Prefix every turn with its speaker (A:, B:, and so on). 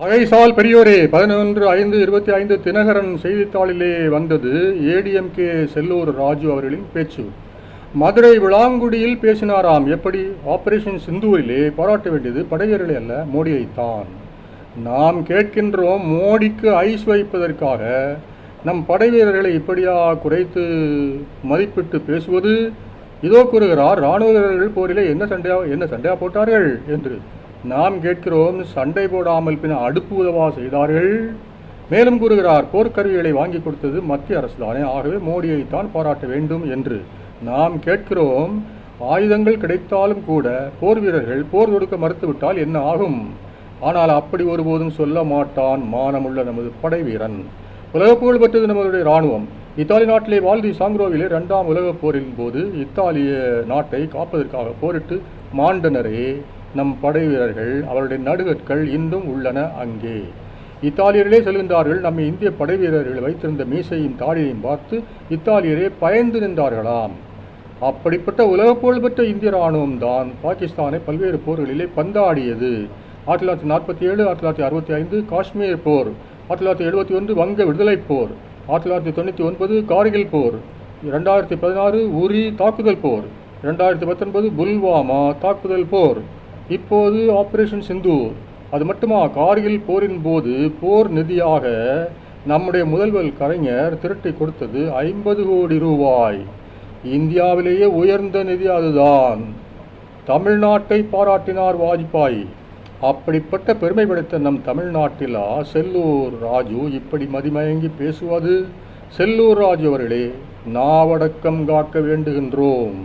A: அழைசால் பெரியோரே பதினொன்று ஐந்து இருபத்தி ஐந்து தினகரன் செய்தித்தாளிலே வந்தது ஏடிஎம்கே செல்லூர் ராஜு அவர்களின் பேச்சு. மதுரை விளாங்குடியில் பேசினாராம் எப்படி? ஆபரேஷன் சிந்தூரிலே பாராட்ட வேண்டியது படைவீரர்களை அல்ல மோடியைத்தான். நாம் கேட்கின்றோம் மோடிக்கு ஐஸ் வைப்பதற்காக. நம் படைவீரர்களை இப்படியா குறைத்து மதிப்பிட்டு பேசுவது? இதோ கூறுகிறார் இராணுவ வீரர்கள் போரிலே என்ன சண்டையா என்ன சண்டையா போட்டார்கள்? என்று. நாம் கேட்கிறோம் சண்டை போடாமல் பின் அடுப்பு உதவா செய்தார்கள். மேலும் கூறுகிறார் போர்க்கருவிகளை வாங்கி கொடுத்தது மத்திய அரசு தானே. ஆகவே மோடியைத்தான் பாராட்ட வேண்டும் என்று நாம் கேட்கிறோம். ஆயுதங்கள் கிடைத்தாலும் கூட போர் வீரர்கள் போர் தொடுக்க மறுத்துவிட்டால் என்ன ஆகும்? ஆனால் அப்படி ஒருபோதும் சொல்ல மாட்டான் மானமுள்ள நமது படை வீரன். உலக புகழ் பெற்றது நம்மளுடைய இராணுவம். இத்தாலி நாட்டிலே வால்டி சாங்ரோவிலே இரண்டாம் உலகப் போரின் போது இத்தாலிய நாட்டை காப்பதற்காக போரிட்டு மாண்டனரே. நம் படை வீரர்கள் அவருடைய நடுகற்கள் இன்னும் உள்ளன அங்கே. இத்தாலியர்களே செல்கின்றார்கள். நம்ம இந்திய படை வீரர்கள் வைத்திருந்த மீசையும் தாடியையும் பார்த்து இத்தாலியரே பயந்து நின்றார்களாம். அப்படிப்பட்ட உலக புகழ்பெற்ற இந்திய இராணுவம் தான் பாகிஸ்தானை பல்வேறு போர்களிலே பந்தாடியது. ஆயிரத்தி தொள்ளாயிரத்தி நாற்பத்தி ஏழு ஆயிரத்தி தொள்ளாயிரத்தி அறுபத்தி ஐந்து காஷ்மீர் போர் ஆயிரத்தி தொள்ளாயிரத்தி எழுபத்தி ஒன்று வங்க விடுதலைப் போர் ஆயிரத்தி தொள்ளாயிரத்தி தொண்ணூற்றி ஒன்பது கார்கில் போர் இரண்டாயிரத்தி பதினாறு உரி தாக்குதல் போர் இரண்டாயிரத்தி பத்தொன்பது புல்வாமா தாக்குதல் போர். இப்போது ஆபரேஷன் சிந்து. அது மட்டுமா கார்கில் போரின் போது போர் நிதியாக நம்முடைய முதல்வர் கலைஞர் திரட்டி கொடுத்தது ஐம்பது கோடி ரூபாய். இந்தியாவிலேயே உயர்ந்த நிதி அதுதான். தமிழ்நாட்டை பாராட்டினார் வாஜ்பாய். அப்படிப்பட்ட பெருமை படைத்த நம் தமிழ்நாட்டிலா செல்லூர் ராஜு இப்படி மதிமயங்கி பேசுவது? செல்லூர் ராஜு அவர்களே நாவடக்கம் காக்க வேண்டுகின்றோம்.